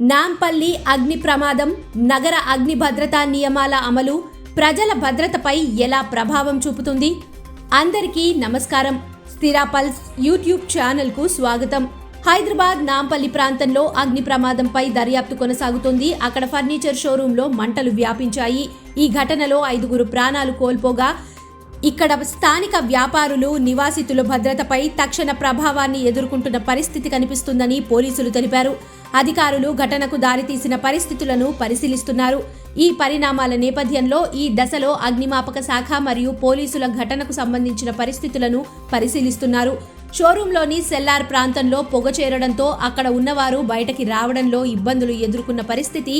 నాంపల్లి అగ్ని ప్రమాదం నగర అగ్ని భద్రతా నియమాల అమలు ప్రజల భద్రతపై ఎలా ప్రభావం చూపుతుంది? అందరికీ నమస్కారం. స్థిరా పల్స్ యూట్యూబ్ ఛానల్కు స్వాగతం. హైదరాబాద్ నాంపల్లి ప్రాంతంలో అగ్ని ప్రమాదంపై దర్యాప్తు కొనసాగుతుంది. అక్కడ ఫర్నిచర్ షోరూంలో మంటలు వ్యాపించాయి. ఈ ఘటనలో ఐదుగురు ప్రాణాలు కోల్పోగా ఇక్కడ స్థానిక వ్యాపారులు నివాసితుల భద్రతపై తక్షణ ప్రభావాన్ని ఎదుర్కొంటున్న పరిస్థితి కనిపిస్తుందని పోలీసులు తెలిపారు. అధికారులు ఘటనకు దారితీసిన పరిస్థితులను పరిశీలిస్తున్నారు. ఈ పరిణామాల నేపథ్యంలో ఈ దశలో అగ్నిమాపక శాఖ మరియు పోలీసుల ఘటనకు సంబంధించిన పరిస్థితులను పరిశీలిస్తున్నారు. షోరూంలోని సెల్లార్ ప్రాంతంలో పొగ చేరడంతో అక్కడ ఉన్నవారు బయటకి రావడంలో ఇబ్బందులు ఎదుర్కొన్న పరిస్థితి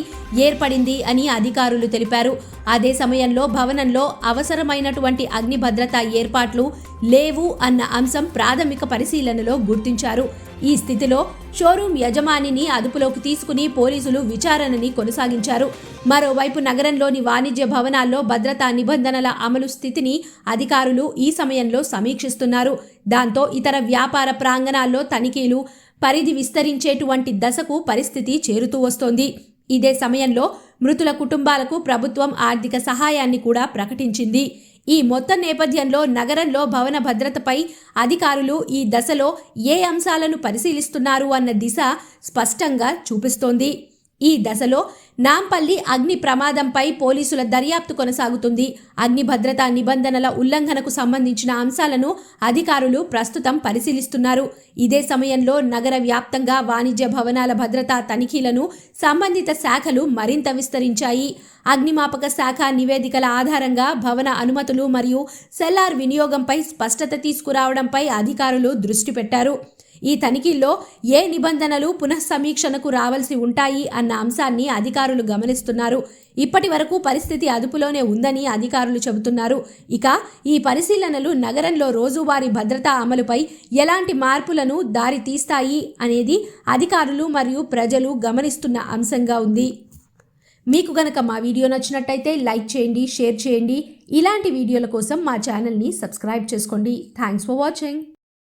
ఏర్పడింది అని అధికారులు తెలిపారు. అదే సమయంలో భవనంలో అవసరమైనటువంటి అగ్ని భద్రతా ఏర్పాట్లు లేవు అన్న అంశం ప్రాథమిక పరిశీలనలో గుర్తించారు. ఈ స్థితిలో షోరూం యజమానిని అదుపులోకి తీసుకుని పోలీసులు విచారణని కొనసాగించారు. మరోవైపు నగరంలోని వాణిజ్య భవనాల్లో భద్రతా నిబంధనల అమలు స్థితిని అధికారులు ఈ సమయంలో సమీక్షిస్తున్నారు. దాంతో ఇతర వ్యాపార ప్రాంగణాల్లో తనిఖీలు పరిధి విస్తరించేటువంటి దశకు పరిస్థితి చేరుతూ వస్తోంది. ఇదే సమయంలో మృతుల కుటుంబాలకు ప్రభుత్వం ఆర్థిక సహాయాన్ని కూడా ప్రకటించింది. ఈ మొత్తం నేపథ్యంలో నగరంలో భవన భద్రతపై అధికారులు ఈ దశలో ఏ అంశాలను పరిశీలిస్తున్నారు అన్న దిశ స్పష్టంగా చూపిస్తోంది. ఈ దశలో నాంపల్లి అగ్ని ప్రమాదంపై పోలీసుల దర్యాప్తు కొనసాగుతుంది. అగ్ని భద్రతా నిబంధనల ఉల్లంఘనకు సంబంధించిన అంశాలను అధికారులు ప్రస్తుతం పరిశీలిస్తున్నారు. ఇదే సమయంలో నగర వ్యాప్తంగా వాణిజ్య భవనాల భద్రతా తనిఖీలను సంబంధిత శాఖలు మరింత విస్తరించాయి. అగ్నిమాపక శాఖ నివేదికల ఆధారంగా భవన అనుమతులు మరియు సెల్లార్ వినియోగంపై స్పష్టత తీసుకురావడంపై అధికారులు దృష్టి పెట్టారు. ఈ తనిఖీల్లో ఏ నిబంధనలు పునఃసమీక్షణకు రావాల్సి ఉంటాయి అన్న అంశాన్ని అధికారులు గమనిస్తున్నారు. ఇప్పటి వరకు పరిస్థితి అదుపులోనే ఉందని అధికారులు చెబుతున్నారు. ఇక ఈ పరిశీలనలు నగరంలో రోజువారీ భద్రతా అమలుపై ఎలాంటి మార్పులను దారి తీస్తాయి అనేది అధికారులు మరియు ప్రజలు గమనిస్తున్న అంశంగా ఉంది. మీకు గనక మా వీడియో నచ్చినట్టయితే లైక్ చేయండి షేర్ చేయండి. ఇలాంటి వీడియోల కోసం మా ఛానల్ని సబ్స్క్రైబ్ చేసుకోండి. Thanks for watching.